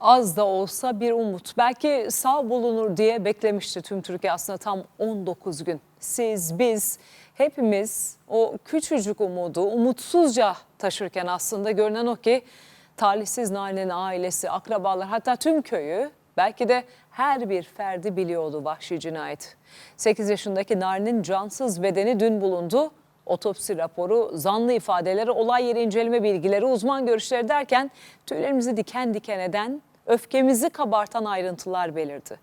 Az da olsa bir umut. Belki sağ bulunur diye beklemişti tüm Türkiye aslında tam 19 gün. Siz, biz, hepimiz o küçücük umudu umutsuzca taşırken aslında görünen o ki talihsiz Nalan'ın ailesi, akrabalar hatta tüm köyü belki de her bir ferdi biliyordu vahşi cinayet. 8 yaşındaki Narin'in cansız bedeni dün bulundu. Otopsi raporu, zanlı ifadeleri, olay yeri inceleme bilgileri, uzman görüşleri derken tüylerimizi diken diken eden, öfkemizi kabartan ayrıntılar belirdi.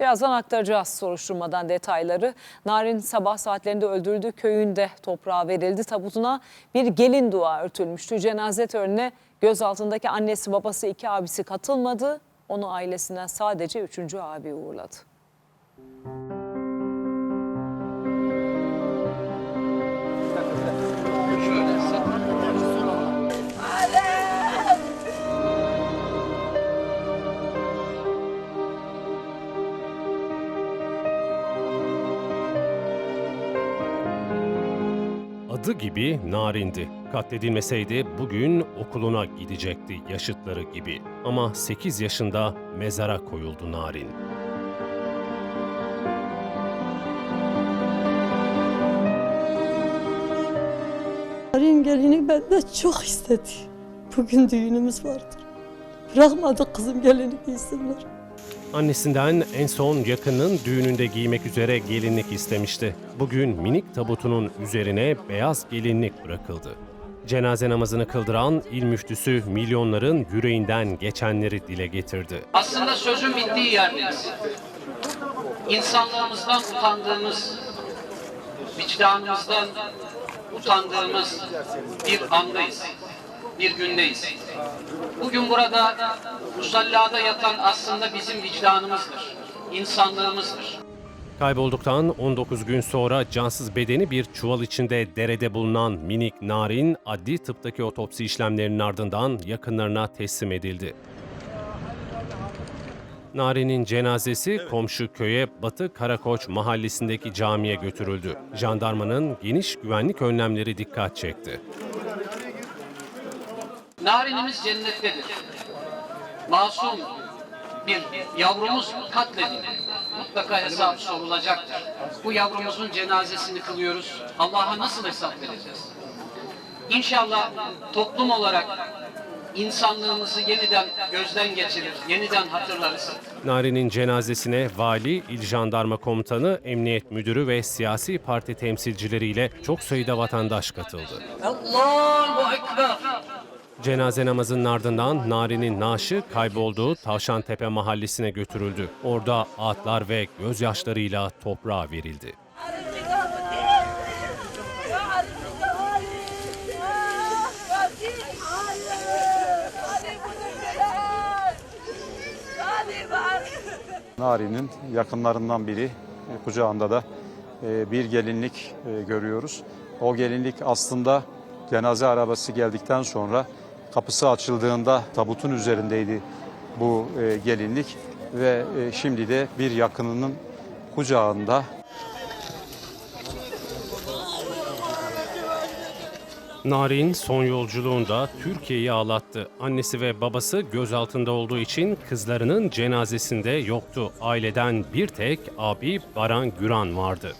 Birazdan aktaracağız soruşturmadan detayları. Narin sabah saatlerinde öldürüldüğü köyünde toprağa verildi. Tabutuna bir gelin dua örtülmüştü. Cenaze törenine gözaltındaki annesi, babası, iki abisi katılmadı. Onu ailesinden sadece üçüncü abi uğurladı. Adı gibi narindi. Katledilmeseydi bugün okuluna gidecekti yaşıtları gibi. Ama 8 yaşında mezara koyuldu narin. Narin gelini benden çok istedi. Bugün düğünümüz vardır. Bırakmadık kızım gelini giysinler. Annesinden en son yakının düğününde giymek üzere gelinlik istemişti. Bugün minik tabutunun üzerine beyaz gelinlik bırakıldı. Cenaze namazını kıldıran il müftüsü milyonların yüreğinden geçenleri dile getirdi. Aslında sözün bittiği yerdeyiz. İnsanlığımızdan utandığımız, vicdanımızdan utandığımız bir andayız, bir gündeyiz. Bugün burada musallada yatan aslında bizim vicdanımızdır, insanlığımızdır. Kaybolduktan 19 gün sonra cansız bedeni bir çuval içinde derede bulunan minik Narin adli tıptaki otopsi işlemlerinin ardından yakınlarına teslim edildi. Narin'in cenazesi komşu köye Batı Karakoç mahallesindeki camiye götürüldü. Jandarmanın geniş güvenlik önlemleri dikkat çekti. Narinimiz cennettedir. Masum bir yavrumuz katledildi. Mutlaka hesap sorulacaktır. Bu yavrumuzun cenazesini kılıyoruz. Allah'a nasıl hesap vereceğiz? İnşallah toplum olarak insanlığımızı yeniden gözden geçirir, yeniden hatırlarız. Narin'in cenazesine vali, il jandarma komutanı, emniyet müdürü ve siyasi parti temsilcileriyle çok sayıda vatandaş katıldı. Allahu Ekber. Cenaze namazının ardından Nari'nin naaşı kaybolduğu Tavşantepe mahallesine götürüldü. Orada ağıtlar ve gözyaşlarıyla toprağa verildi. Nari'nin yakınlarından biri e, kucağında da e, bir gelinlik e, görüyoruz. O gelinlik aslında cenaze arabası geldikten sonra kapısı açıldığında tabutun üzerindeydi bu gelinlik ve şimdi de bir yakınının kucağında Narin son yolculuğunda Türkiye'yi ağlattı. Annesi ve babası gözaltında olduğu için kızlarının cenazesinde yoktu. Aileden bir tek abi Baran Güran vardı.